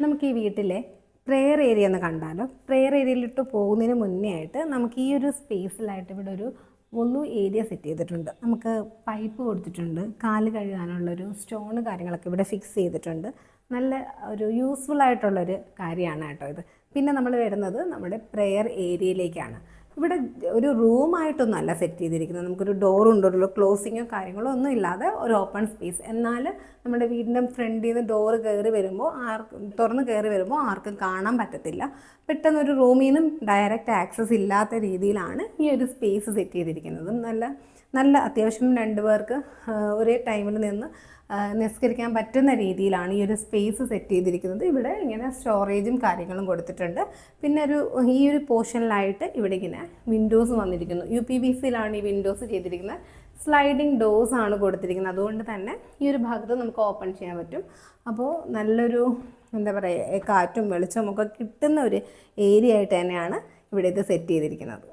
നമുക്ക് ഈ വീട്ടിലെ പ്രെയർ ഏരിയ ഒന്ന് കണ്ടാലോ. പ്രെയർ ഏരിയയിലിട്ട് പോകുന്നതിന് മുന്നേ ആയിട്ട് നമുക്ക് ഈ ഒരു സ്പേസിലായിട്ട് ഇവിടെ ഒരു ഒന്നു ഏരിയ സെറ്റ് ചെയ്തിട്ടുണ്ട്. നമുക്ക് പൈപ്പ് കൊടുത്തിട്ടുണ്ട്. കാൽ കഴുകാനുള്ളൊരു സ്റ്റോൺ കാര്യങ്ങളൊക്കെ ഇവിടെ ഫിക്സ് ചെയ്തിട്ടുണ്ട്. നല്ല ഒരു യൂസ്ഫുൾ ആയിട്ടുള്ളൊരു കാര്യമാണ് കേട്ടോ ഇത്. പിന്നെ നമ്മൾ വരുന്നത് നമ്മുടെ പ്രെയർ ഏരിയയിലേക്കാണ് ഇവിടെ ഒരു റൂമായിട്ടൊന്നും അല്ല സെറ്റ് ചെയ്തിരിക്കുന്നത്. നമുക്കൊരു ഡോറുണ്ട് ഒരു ക്ലോസിങ്ങോ കാര്യങ്ങളോ ഒന്നും ഇല്ലാതെ ഒരു ഓപ്പൺ സ്പേസ് എന്നാൽ നമ്മുടെ വീടിന്റെ ഫ്രണ്ടിൽ നിന്ന് ഡോറ് കയറി വരുമ്പോൾ ആർക്കും തുറന്ന് കയറി വരുമ്പോൾ ആർക്കും കാണാൻ പറ്റത്തില്ല. പെട്ടെന്ന് ഒരു റൂമിൽ നിന്നും ഡയറക്റ്റ് ആക്സസ് ഇല്ലാത്ത രീതിയിലാണ് ഈ ഒരു സ്പേസ് സെറ്റ് ചെയ്തിരിക്കുന്നത്. നല്ല നല്ല അത്യാവശ്യം രണ്ട് പേർക്ക് ഒരേ ടൈമിൽ നിന്ന് നിസ്കരിക്കാൻ പറ്റുന്ന രീതിയിലാണ് ഈ ഒരു സ്പേസ് സെറ്റ് ചെയ്തിരിക്കുന്നത്. ഇവിടെ ഇങ്ങനെ സ്റ്റോറേജും കാര്യങ്ങളും കൊടുത്തിട്ടുണ്ട്. പിന്നെ ഒരു ഈ ഒരു പോർഷനിലായിട്ട് ഇവിടെ ഇങ്ങനെ വിൻഡോസ് വന്നിരിക്കുന്നു. യു പി ബി സിയിലാണ് ഈ വിൻഡോസ് ചെയ്തിരിക്കുന്നത്. സ്ലൈഡിങ് ഡോസ് ആണ് കൊടുത്തിരിക്കുന്നത്. അതുകൊണ്ട് തന്നെ ഈ ഒരു ഭാഗത്ത് നമുക്ക് ഓപ്പൺ ചെയ്യാൻ പറ്റും. അപ്പോൾ നല്ലൊരു എന്താ പറയുക കാറ്റും വെളിച്ചവും ഒക്കെ കിട്ടുന്ന ഒരു ഏരിയ ആയിട്ട് തന്നെയാണ് ഇവിടെ ഇത് സെറ്റ് ചെയ്തിരിക്കുന്നത്.